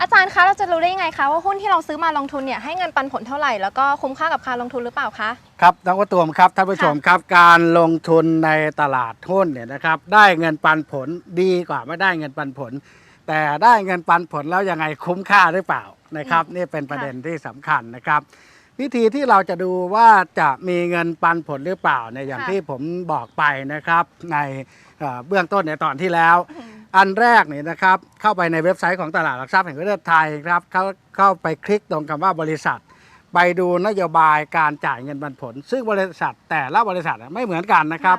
อาจารย์คะเราจะรู้ได้ยังไงคะว่าหุ้นที่เราซื้อมาลงทุนเนี่ยให้เงินปันผลเท่าไหร่แล้วก็คุ้มค่ากับการลงทุนหรือเปล่าคะครับน้องกระตูมครับท่านผู้ชมครับการลงทุนในตลาดหุ้นเนี่ยนะครับได้เงินปันผลดีกว่าไม่ได้เงินปันผล แต่ได้เงินปันผลแล้วยังไงคุ้มค่าหรือเปล่านะครับนี่เป็นประเด็นที่สำคัญนะครับ วิธีที่เราจะดูว่าจะมีเงินปันผลหรือเปล่าเนี่ยอย่างค่ะที่ผมบอกไปนะครับในเอ่อเบื้องต้นในตอนที่แล้ว อันแรกเนี่ยนะครับเข้าไปในเว็บไซต์ของตลาดหลักทรัพย์แห่งประเทศไทยครับเข้าเข้าไปคลิกตรงคำว่าบริษัท ไปดูนโยบายการจ่ายเงินปันผล ซึ่งบริษัทแต่ละบริษัทไม่เหมือนกันนะครับ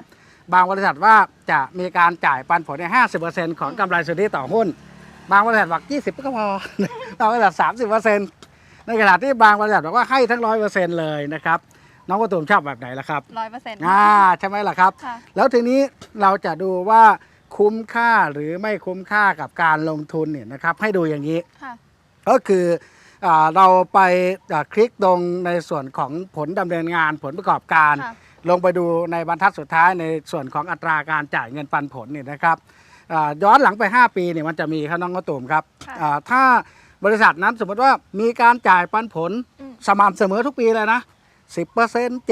บางบริษัทว่าจะมีการจ่ายปันผลในห้าสิบเปอร์เซ็นต์ของกำไรสุทธิต่อหุ้น บางบริษัทบอกยี่สิบก็พอบางบริษัทสามสิบเปอร์เซ็นต์ในขณะที่บางบริษัทบอกว่าให้ทั้งร้อยเปอร์เซ็นต์เลยนะครับน้องกระตุมชอบแบบไหนล่ะครับร้อยเปอร์เซ็นต์อ่าใช่ไหมล่ะครับค่ะแล้วทีนี้เราจะดูว่า คุ้มค่าหรือไม่คุ้มค่ากับการลงทุนเนี่ยนะครับ ให้ดูอย่างนี้ ค่ะ ก็คืออาเราไปอ่าคลิกตรงในส่วนของผลดำเนินงานผลประกอบการ ค่ะ ลงไปดูในบรรทัดสุดท้ายในส่วนของอัตราการจ่ายเงินปันผลเนี่ยนะครับอ่าย้อนหลังไป 5 ปีเนี่ยมันจะมีครับน้องกระตุ่มครับค่ะ อ่าถ้าบริษัทนั้นสมมติว่ามีการจ่ายปันผลอืม สม่ำเสมอทุกปีเลยนะ 10% 7%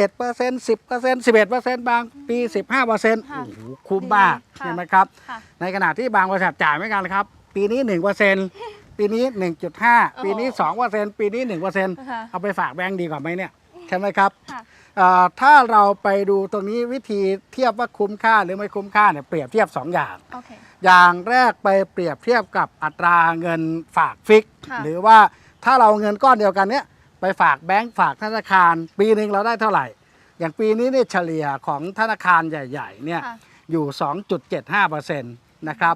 10% 11%บางปี15%ค่ะโอ้โหคุ้มมากดีค่ะ ใช่ไหมครับ ค่ะ ในขณะที่บางบริษัทจ่ายไม่กันเลยครับ ปีนี้1%ปีนี้1.5ปีนี้2%ปีนี้1%ค่ะ เอาไปฝากแบงก์ดีกว่าไหมเนี่ยใช่ไหมครับ ค่ะ เอ่อถ้าเราไปดูตรงนี้วิธีเทียบว่าคุ้มค่าหรือไม่คุ้มค่าเนี่ยเปรียบเทียบ 2 อย่าง โอเค อย่างแรกไปเปรียบเทียบกับอัตราเงินฝากฟิก ค่ะ หรือว่าถ้าเราเงินก้อนเดียวกันเนี้ย ไปฝากแบงก์ฝากธนาคาร ปีหนึ่งเราได้เท่าไหร่ อย่างปีนี้เนี่ยเฉลี่ยของธนาคารใหญ่ๆเนี่ยค่ะอยู่ 2.75%นะครับ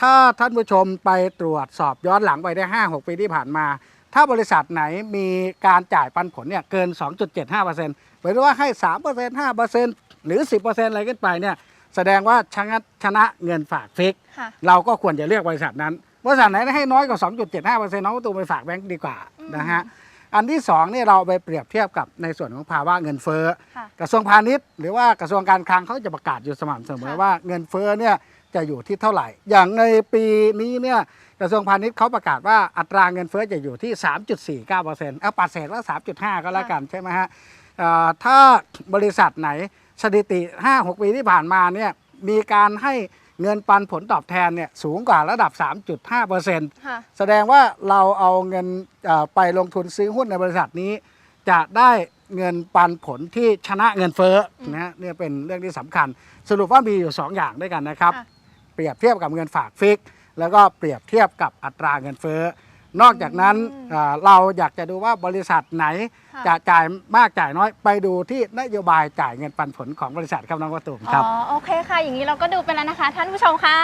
ถ้าท่านผู้ชมไปตรวจสอบย้อนหลังไปได้ 5-6 ปีที่ผ่านมา ถ้าบริษัทไหนมีการจ่ายปันผลเนี่ยเกิน 2.75%หมายถึงว่าให้ 3% 5%หรือ 10%อะไรขึ้นไปเนี่ยแสดงว่าชนะชนะเงินฝากฟิกค่ะเราก็ควรจะเลือกบริษัทนั้น บริษัทไหนให้น้อยกว่า 2.75%น้องก็ตัวไปฝากแบงก์ดีกว่าอืมนะฮะ อันที่สองเนี่ยเราไปเปรียบเทียบกับในส่วนของภาวะเงินเฟ้อค่ะกระทรวงพาณิชย์หรือว่ากระทรวงการคลังเขาจะประกาศอยู่สม่ำเสมอค่ะว่าเงินเฟ้อเนี่ยจะอยู่ที่เท่าไหร่ อย่างในปีนี้เนี่ยกระทรวงพาณิชย์เขาประกาศว่าอัตราเงินเฟ้อจะอยู่ที่ 3.49%เอาปัดเศษว่า3.5 ก็แล้วกันใช่ไหมฮะเอ่อถ้าบริษัทไหนสถิติ 5-6 ปีที่ผ่านมาเนี่ยมีการให้ เงินปันผลตอบแทนเนี่ยสูงกว่าระดับ 3.5%ค่ะแสดงว่าเราเอาเงินเอ่อไปลงทุนซื้อหุ้นในบริษัทนี้ จะได้เงินปันผลที่ชนะเงินเฟ้ออืมนะฮะเนี่ยเป็นเรื่องที่สำคัญ สรุปว่ามีอยู่ 2 อย่างด้วยกันนะครับค่ะเปรียบเทียบกับเงินฝากฟิก แล้วก็เปรียบเทียบกับอัตราเงินเฟ้อ นอกจากนั้นอืมเอ่อเราอยากจะดูว่าบริษัทไหนค่ะจะจ่ายมากจ่ายน้อยไปดูที่นโยบายจ่ายเงินปันผลของบริษัทครับน้องกระตุ่มครับอ๋อโอเคค่ะ อย่างนี้เราก็ดูไปแล้วนะคะ ท่านผู้ชมค่ะ